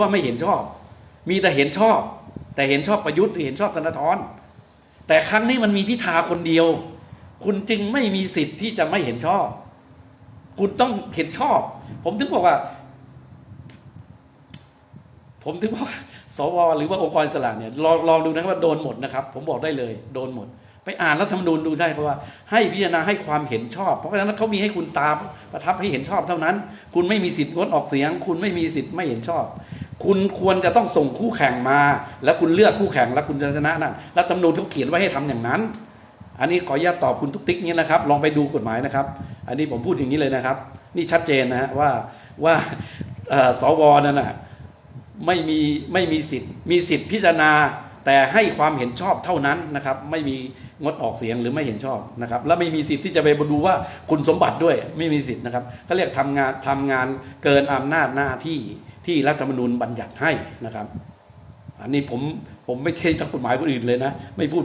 ว่าไม่เห็นชอบ มีแต่เห็นชอบ แต่เห็นชอบประยุทธ์หรือเห็นชอบธนาธรแต่ครั้งนี้มันมีพิธาคนเดียว คุณจึงไม่มีสิทธิ์ที่จะไม่เห็นชอบ คุณต้องเห็นชอบ ผมถึงบอกว่า ผมถึงบอกสวหรือว่าองค์กรสระเนี่ยลองลองดูนะครับว่าโดนหมดนะครับ ผมบอกได้เลยโดนหมด ไปอ่านรัฐธรรมนูญดูได้เพราะว่าให้พิจารณาให้ความเห็นชอบ เพราะฉะนั้นเขามีให้คุณตาประทับให้เห็นชอบเท่านั้น คุณไม่มีสิทธิ์งดออกเสียง คุณไม่มีสิทธิ์ไม่เห็นชอบ คุณควรจะต้องส่งคู่แข่งมา แล้วคุณเลือกคู่แข่งแล้วคุณจะชนะนั่นรัฐธรรมนูญเขาเขียนไว้ให้ทำอย่างนั้น อันนี้ขออนุญาตตอบคุณทุกติ๊กนี้นะครับ ลองไปดูกฎหมายนะครับ อันนี้ผมพูดอย่างนี้เลยนะครับ นี่ชัดเจนนะฮะว่าว่าสวนั่นนะไม่มีไม่มีสิทธิ์มีสิทธิ์พิจารณา แต่ให้ความเห็นชอบเท่านั้นนะครับ ไม่มีงดออกเสียงหรือไม่เห็นชอบนะครับ และไม่มีสิทธิ์ที่จะไปดูว่าคุณสมบัติด้วยไม่มีสิทธิ์นะครับเขาเรียกทำงานทำงานเกินอำนาจหน้าที่ ที่รัฐธรรมนูญบัญญัติให้นะครับ อันนี้ผมผมไม่ใช่นักกฎหมายคนอื่นเลยนะ ไม่พูด